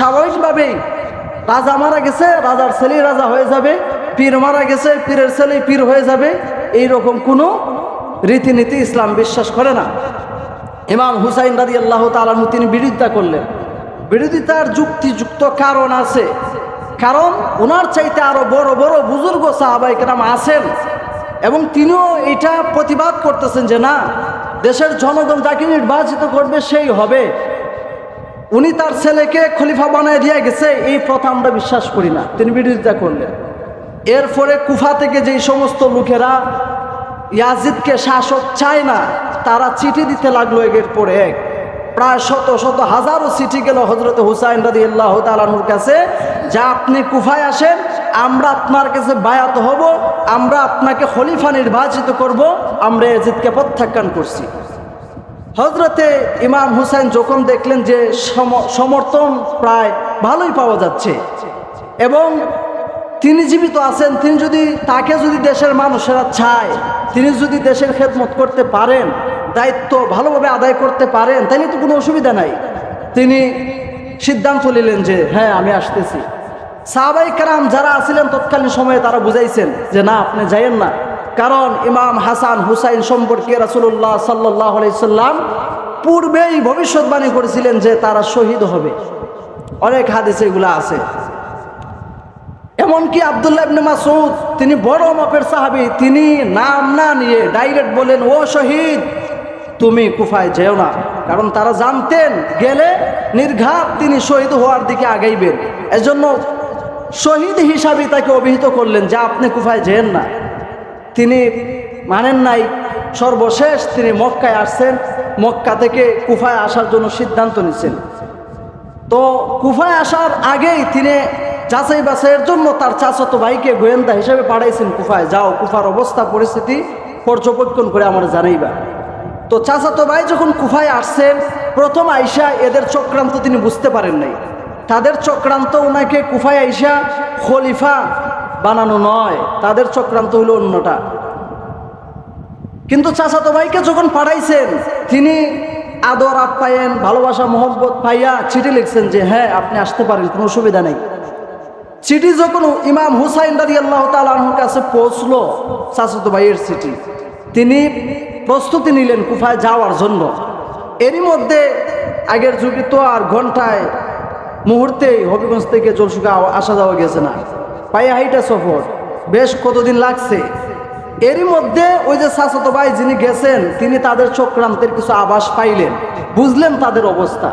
স্বাভাবিকভাবেই রাজা মারা গেছে, রাজার ছেলে রাজা হয়ে যাবে, পীর মারা গেছে, পীরের ছেলে পীর হয়ে যাবে এই রকম কোনো রীতিনীতি ইসলাম বিশ্বাস করে না। ইমাম হুসাইন রাজি আল্লাহ তালানু তিনি বিরোধিতা করলেন। বিরোধিতার যুক্তিযুক্ত কারণ আছে। কারণ ওনার চাইতে আরও বড় বড় বুজুর্গ সাহাবাইকেরাম আছেন এবং তিনিও এটা প্রতিবাদ করতেছেন যে না, দেশের জনগণ যাকে নির্বাচিত করবে সেই হবে। উনি তার ছেলেকে খলিফা বানায় দিয়ে গেছে, এই প্রথা আমরা বিশ্বাস করি না। তিনি বিরোধিতা করলেন। এরপরে কুফা থেকে যেই সমস্ত লোকেরা ইয়াজিদকে শাসক চায় না, তারা চিঠি দিতে লাগল একের পরে এক। প্রায় শত শত হাজারো চিঠি গেল হজরত হুসাইন রাদি আল্লাহ তালানুর কাছে, যা আপনি কুফায় আসেন, আমরা আপনার কাছে বায়াত হব, আমরা আপনাকে খলিফা নির্বাচিত করব, আমরা ইয়াজিদকে প্রত্যাখ্যান করছি। হজরতে ইমাম হুসাইন যখন দেখলেন যে সম- সমর্থন প্রায় ভালোই পাওয়া যাচ্ছে, এবং তিনি জীবিত আছেন, তিনি যদি, তাকে যদি দেশের মানুষেরা চায়, তিনি যদি দেশের খেদমত করতে পারেন, দায়িত্ব ভালোভাবে আদায় করতে পারেন, তাহলে তো কোনো অসুবিধা নাই। তিনি সিদ্ধান্ত নিলেন যে হ্যাঁ আমি আসতেছি। সাহাবাই কারাম যারা আছিলেন তৎকালীন সময়ে তারা বুঝাইছেন যে, না, আপনি যাইয়েন না। কারণ ইমাম হাসান হুসাইন সম্পর্কে রাসুল্লাহ সাল্লাহ সাল্লাম পূর্বেই ভবিষ্যৎবাণী করেছিলেন যে তারা শহীদ হবে। অনেক হাদিসে এগুলো আছে। এমনকি আবদুল্লাহ ইবনে মাসুদ তিনি বড় মাপের সাহাবী, তিনি নাম না নিয়ে ডাইরেক্ট বলেন, ও শহীদ, তুমি কুফায় যেও না। কারণ তারা জানতেন, গেলে নির্ঘাত তিনি শহীদ হওয়ার দিকে আগাইবেন। এজন্য শহীদ হিসাবে তাকে অভিহিত করলেন যে আপনি কুফায় যেন না। তিনি মানেন নাই। সর্বশেষ তিনি মক্কায় আসছেন। মক্কা থেকে কুফায় আসার জন্য সিদ্ধান্ত নিচ্ছেন। তো কুফায় আসার আগেই তিনি যাচাই বাছাইয়ের জন্য তার চাচাতো ভাইকে গোয়েন্দা হিসেবে পাঠাইছেন কুফায়। যাও, কুফার অবস্থা, পরিস্থিতি পর্যবেক্ষণ করে আমার জানাইবা। তো চাচাতো ভাই যখন কুফায় আসছেন, প্রথম আইসা এদের চক্রান্ত তিনি বুঝতে পারেন নাই। তাদের চক্রান্ত ওনাকে কুফায় আইসা খলিফা বানানো নয়, তাদের চক্রান্ত হলো অন্যটা। কিন্তু চাচাতো ভাইকে যখন পাঠাইছেন, তিনি আদর, আপ্যায়ন, ভালোবাসা, মোহব্বত পাইয়া চিঠি লিখছেন যে হ্যাঁ আপনি আসতে পারেন, কোনো অসুবিধা নেই। চিঠি যখন ইমাম হুসাইন রাজি আল্লাহ তালাহর কাছে পৌঁছলো চাচাতো ভাইয়ের চিঠি, তিনি প্রস্তুতি নিলেন কুফায় যাওয়ার জন্য। এরই মধ্যে আগের যুগে তো আর ঘন্টায় মুহূর্তেই হবিগঞ্জ থেকে জলসুকা আসা যাওয়া গেছে না। পায়ে হাইটা সফর। বেশ কতদিন লাগছে? এরই মধ্যে ওই যে শাসত ভাই যিনি গেছেন, তিনি তাদের চক্রান্তের কিছু আভাস পাইলেন। বুঝলেন তাদের অবস্থা।